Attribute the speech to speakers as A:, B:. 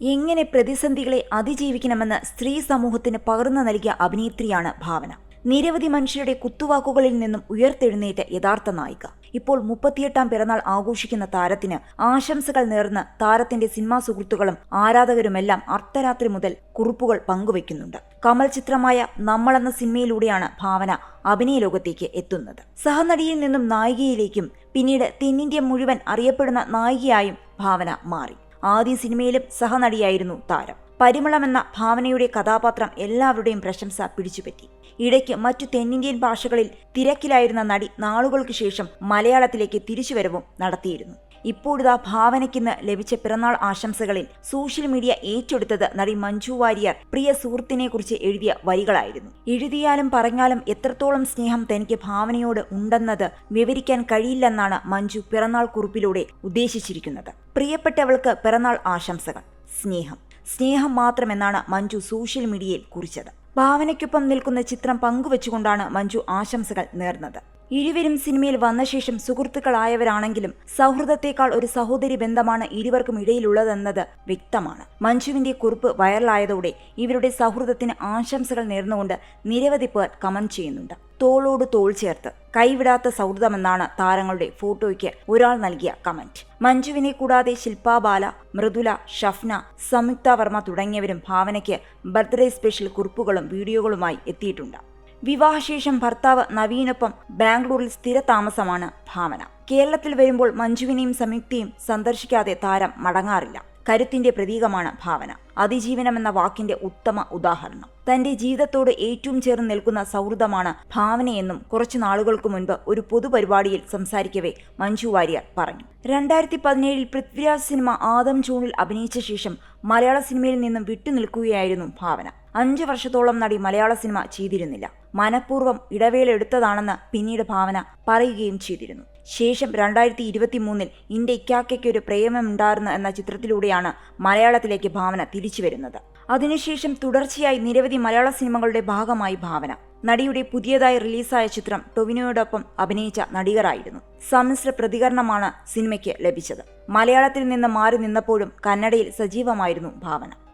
A: എങ്ങനെ പ്രതിസന്ധികളെ അതിജീവിക്കണമെന്ന് സ്ത്രീ സമൂഹത്തിന് പകർന്നു നൽകിയ അഭിനേത്രിയാണ് ഭാവന. നിരവധി മനുഷ്യരുടെ കുത്തുവാക്കുകളിൽ നിന്നും ഉയർത്തെഴുന്നേറ്റ യഥാർത്ഥ നായിക. ഇപ്പോൾ മുപ്പത്തിയെട്ടാം പിറന്നാൾ ആഘോഷിക്കുന്ന താരത്തിന് ആശംസകൾ നേർന്ന് താരത്തിന്റെ സിനിമാ സുഹൃത്തുക്കളും ആരാധകരുമെല്ലാം അർദ്ധരാത്രി മുതൽ കുറിപ്പുകൾ പങ്കുവയ്ക്കുന്നുണ്ട്. കമൽ ചിത്രമായ നമ്മളെന്ന സിനിമയിലൂടെയാണ് ഭാവന അഭിനയ ലോകത്തേക്ക് എത്തുന്നത്. സഹനടിയിൽ നിന്നും നായികയിലേക്കും പിന്നീട് തെന്നിന്ത്യ മുഴുവൻ അറിയപ്പെടുന്ന നായികയായും ഭാവന മാറി. ആദ്യ സിനിമയിലും സഹനടിയായിരുന്നു താരം. പരിമളം എന്ന ഭാവനയുടെ കഥാപാത്രം എല്ലാവരുടെയും പ്രശംസ പിടിച്ചുപറ്റി. ഇടയ്ക്ക് മറ്റു തെന്നിന്ത്യൻ ഭാഷകളിൽ തിരക്കിലായിരുന്ന നടി നാളുകൾക്ക് ശേഷം മലയാളത്തിലേക്ക് തിരിച്ചുവരവും നടത്തിയിരുന്നു. ഇപ്പോഴിതാ ഭാവനയ്ക്കിന്ന് ലഭിച്ച പിറന്നാൾ ആശംസകളിൽ സോഷ്യൽ മീഡിയ ഏറ്റെടുത്തത് നടി മഞ്ജു വാര്യർ. പ്രിയ സുഹൃത്തിനെ കുറിച്ച് എഴുതിയ വരികളായിരുന്നു. എഴുതിയാലും പറഞ്ഞാലും എത്രത്തോളം സ്നേഹം തനിക്ക് ഭാവനയോട് ഉണ്ടെന്നത് വിവരിക്കാൻ കഴിയില്ലെന്നാണ് മഞ്ജു പിറന്നാൾ കുറിപ്പിലൂടെ ഉദ്ദേശിച്ചിരിക്കുന്നത്. പ്രിയപ്പെട്ടവൾക്ക് പിറന്നാൾ ആശംസകൾ. സ്നേഹം. സ്നേഹം മാത്രമെന്നാണ് മഞ്ജു സോഷ്യൽ മീഡിയയിൽ കുറിച്ചത്. ഭാവനയ്ക്കൊപ്പം നിൽക്കുന്ന ചിത്രം പങ്കുവച്ചുകൊണ്ടാണ് മഞ്ജു ആശംസകൾ നേർന്നത്. ഇരുവരും സിനിമയിൽ വന്ന ശേഷം സുഹൃത്തുക്കളായവരാണെങ്കിലും സൗഹൃദത്തെക്കാൾ ഒരു സഹോദരി ബന്ധമാണ് ഇരുവർക്കും ഇടയിലുള്ളതെന്നത് വ്യക്തമാണ്. മഞ്ജുവിന്റെ കുറിപ്പ് വൈറലായതോടെ ഇവരുടെ സൗഹൃദത്തിന് ആശംസകൾ നേർന്നുകൊണ്ട് നിരവധി പേർ കമന്റ് ചെയ്യുന്നുണ്ട്. തോളോട് തോൾ ചേർത്ത് കൈവിടാത്ത സൗഹൃദമെന്നാണ് താരങ്ങളുടെ ഫോട്ടോയ്ക്ക് ഒരാൾ നൽകിയ കമന്റ്. മഞ്ജുവിനെ കൂടാതെ ശില്പാ ബാല മൃദുല ഷഫ്ന സംയുക്ത വർമ്മ തുടങ്ങിയവരും ഭാവനയ്ക്ക് ബർത്ത്ഡേ സ്പെഷ്യൽ കുറിപ്പുകളും വീഡിയോകളുമായി എത്തിയിട്ടുണ്ട്. വിവാഹശേഷം ഭർത്താവ് നവീനൊപ്പം ബാംഗ്ലൂരിൽ സ്ഥിര താമസമാണ് ഭാവന. കേരളത്തിൽ വരുമ്പോൾ മഞ്ജുവിനെയും സംയുക്തിയും സന്ദർശിക്കാതെ താരം മടങ്ങാറില്ല. കരുത്തിന്റെ പ്രതീകമാണ് ഭാവന. അതിജീവനം എന്ന വാക്കിന്റെ ഉത്തമ ഉദാഹരണം. തന്റെ ജീവിതത്തോട് ഏറ്റവും ചേർന്ന് നിൽക്കുന്ന സൗഹൃദമാണ് ഭാവനയെന്നും കുറച്ചു നാളുകൾക്ക് മുൻപ് ഒരു പൊതുപരിപാടിയിൽ സംസാരിക്കവേ മഞ്ജു വാര്യർ പറഞ്ഞു. രണ്ടായിരത്തി പതിനേഴിൽ പൃഥ്വിരാജ് സിനിമ ആദം ജൂണിൽ അഭിനയിച്ച ശേഷം മലയാള സിനിമയിൽ നിന്നും വിട്ടുനിൽക്കുകയായിരുന്നു ഭാവന. അഞ്ചു വർഷത്തോളം നടി മലയാള സിനിമ ചെയ്തിരുന്നില്ല. മനഃപൂർവം ഇടവേള എടുത്തതാണെന്ന് പിന്നീട് ഭാവന പറയുകയും ചെയ്തിരുന്നു. ശേഷം രണ്ടായിരത്തി ഇരുപത്തി മൂന്നിൽ ഇന്ത്യ ഇക്കാക്കയ്ക്ക് ഒരു പ്രേമമുണ്ടായിരുന്നു എന്ന ചിത്രത്തിലൂടെയാണ് മലയാളത്തിലേക്ക് ഭാവന തിരിച്ചു വരുന്നത്. അതിനുശേഷം തുടർച്ചയായി നിരവധി മലയാള സിനിമകളുടെ ഭാഗമായി ഭാവന. നടിയുടെ പുതിയതായി റിലീസായ ചിത്രം ടൊവിനോയോടൊപ്പം അഭിനയിച്ച നടികരായിരുന്നു സമ്മിശ്ര പ്രതികരണമാണ് സിനിമയ്ക്ക് ലഭിച്ചത്. മലയാളത്തിൽ നിന്ന് മാറി നിന്നപ്പോഴും കന്നഡയിൽ സജീവമായിരുന്നു ഭാവന.